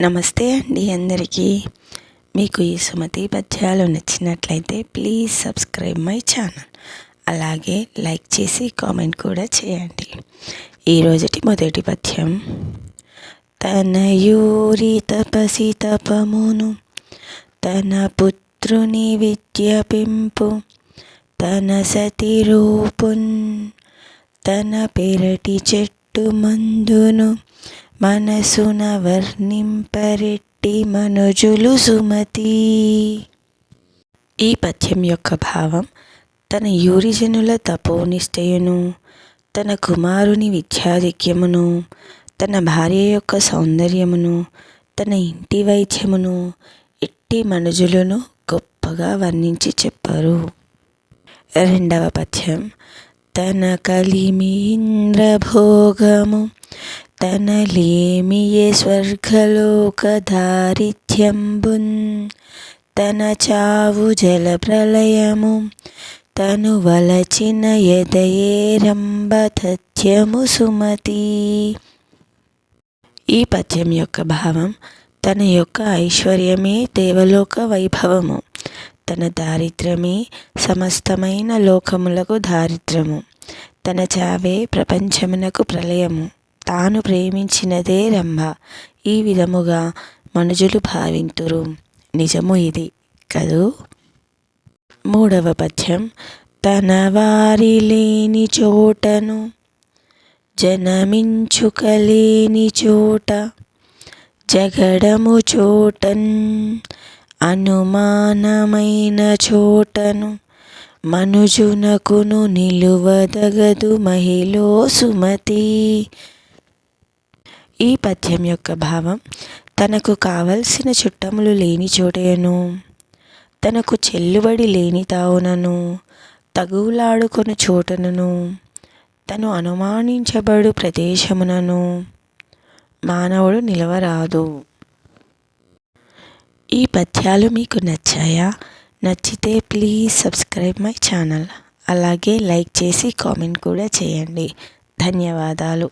నమస్తే అండి అందరికీ. మీకు ఈ సుమతి పద్యాలు నచ్చినట్లయితే ప్లీజ్ సబ్స్క్రైబ్ మై ఛానల్. అలాగే లైక్ చేసి కామెంట్ కూడా చేయండి. ఈరోజుటి మొదటి పద్యం. తన యూరి తపసి తపమును తన పుత్రుని విద్యపింపు తన సతి రూపున్ తన పెరటి చెట్టు మందును మనసున వర్ణింపరెట్టి మనుజులు సుమతి. ఈ పద్యం యొక్క భావం తన యూరిజనుల తపోనిష్టయును తన కుమారుని విద్యాధిక్యమును తన భార్య యొక్క సౌందర్యమును తన ఇంటి వైద్యమును ఎట్టి మనుజులను గొప్పగా వర్ణించి చెప్పారు. రెండవ పద్యం తన కలిమి ఇంద్రభోగము తన లేమియే స్వర్గలోక దారిథ్యంబున్ తన చావు జల ప్రళయము తను వలచిన ఎదయేరంబతథ్యము సుమతి. ఈ పద్యం యొక్క భావం తన యొక్క ఐశ్వర్యమే దేవలోక వైభవము తన దారిద్ర్యమే సమస్తమైన లోకములకు దారిద్ర్యము తన చావే ప్రపంచమునకు ప్రళయము. తాను ప్రేమించినదే రంభ ఈ విధముగా మనుజులు భావింతురు. నిజము ఇది కదూ? మూడవ పద్యం. తన వారి లేని చోటను జనమించుకలేని చోట. జగడము చోటన్ అనుమానమైన చోటను మనుజునకును నిలువదగదు మహిళో సుమతి. ఈ పద్యం యొక్క భావం తనకు కావలసిన చుట్టములు లేని చోటేను. తనకు చెల్లుబడి లేని తావునను తగువులాడుకొని చోటనను తను అనుమానించబడు ప్రదేశమునను. మానవుడు నిలవరాదు. ఈ పద్యాలు మీకు నచ్చాయా? నచ్చితే ప్లీజ్ సబ్స్క్రైబ్ మై ఛానల్. అలాగే లైక్ చేసి కామెంట్ కూడా చేయండి. ధన్యవాదాలు.